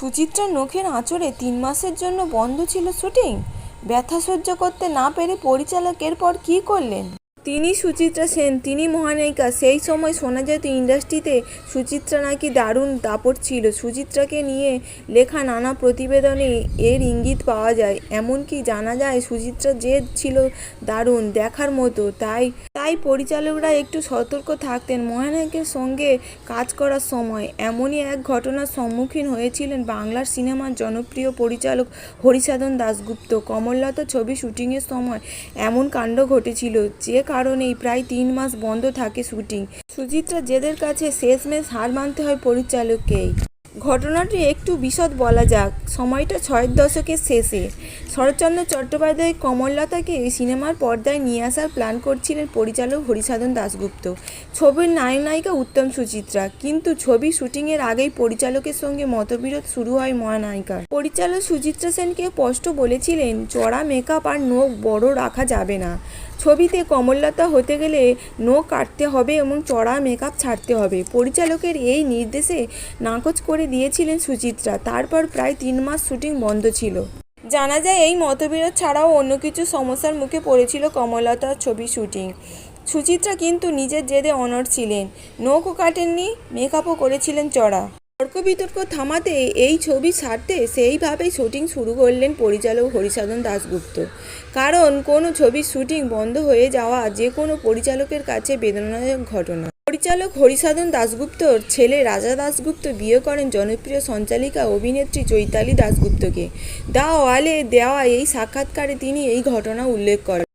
সুচিত্রা নখের আঁচড়ে তিন মাসের জন্য বন্ধ ছিল শুটিং? ব্যথা সহ্য করতে না পেরে পরিচালক এরপর কী করলেন? তিনি সুচিত্রা সেন, তিনি মহানায়িকা। সেই সময় শোনা যেত ইন্ডাস্ট্রিতে সুচিত্রা নাকি দারুণ দাপট ছিল। সুচিত্রাকে নিয়ে লেখা নানা প্রতিবেদনে এর ইঙ্গিত পাওয়া যায়। এমনকি জানা যায় সুচিত্রা জেদ ছিল দারুণ, দেখার মতো। তাই তাই পরিচালকরা একটু সতর্ক থাকতেন। মহানায়কের সঙ্গে কাজ করার সময় এমনই এক ঘটনার সম্মুখীন হয়েছিলেন বাংলার সিনেমার জনপ্রিয় পরিচালক হরিসাধন দাশগুপ্ত। কমললতা ছবি শুটিংয়ের সময় এমন কাণ্ড ঘটেছিল, যে কারণেই প্রায় তিন মাস বন্ধ থাকে শুটিং। সুচিত্রা জেদের কাছে শেষমেশ হার মানতে হয় পরিচালককেই। ঘটনাটি একটু বিশদ বলা যাক। সময়টা ছয়ের দশকের শেষে। শরৎচন্দ্র চট্টোপাধ্যায় কমললতাকে সিনেমার পর্দায় নিয়ে আসার প্ল্যান করছিলেন পরিচালক হরিসাধন দাশগুপ্ত। ছবির নায়ক নায়িকা উত্তম সুচিত্রা। কিন্তু ছবি শুটিংয়ের আগেই পরিচালকের সঙ্গে মতবিরোধ শুরু হয় মহানায়িকার। পরিচালক সুচিত্রা সেনকে স্পষ্ট বলেছিলেন, চড়া মেকআপ আর নোখ বড় রাখা যাবে না। ছবিতে কমললতা হতে গেলে নখ কাটতে হবে এবং চড়া মেকআপ ছাড়তে হবে। পরিচালকের এই নির্দেশে নাকচ করে দিয়েছিলেন সুচিত্রা। তারপর প্রায় তিন মাস শুটিং বন্ধ ছিল। জানা যায়, এই মতবিরোধ ছাড়াও অন্য কিছু সমস্যার মুখে পড়েছিল কমললতার ছবি শুটিং। সুচিত্রা কিন্তু নিজের জেদে অনড় ছিলেন। নখও কাটেননি মেকআপও করেছিলেন চড়া। তর্ক বিতর্ক থামাতে এই ছবি ছাড়তে সেইভাবেই শুটিং শুরু করলেন পরিচালক হরিসাধন দাশগুপ্ত। কারণ কোনো ছবির শুটিং বন্ধ হয়ে যাওয়া যে কোনো পরিচালকের কাছে বেদনাদায়ক ঘটনা। পরিচালক হরিসাধন দাশগুপ্তর ছেলে রাজা দাশগুপ্ত বিয়ে করেন জনপ্রিয় সঞ্চালিকা অভিনেত্রী চৈতালি দাশগুপ্তকে। দা ওয়ালে দেওয়া এই সাক্ষাৎকারে তিনি এই ঘটনা উল্লেখ করেন।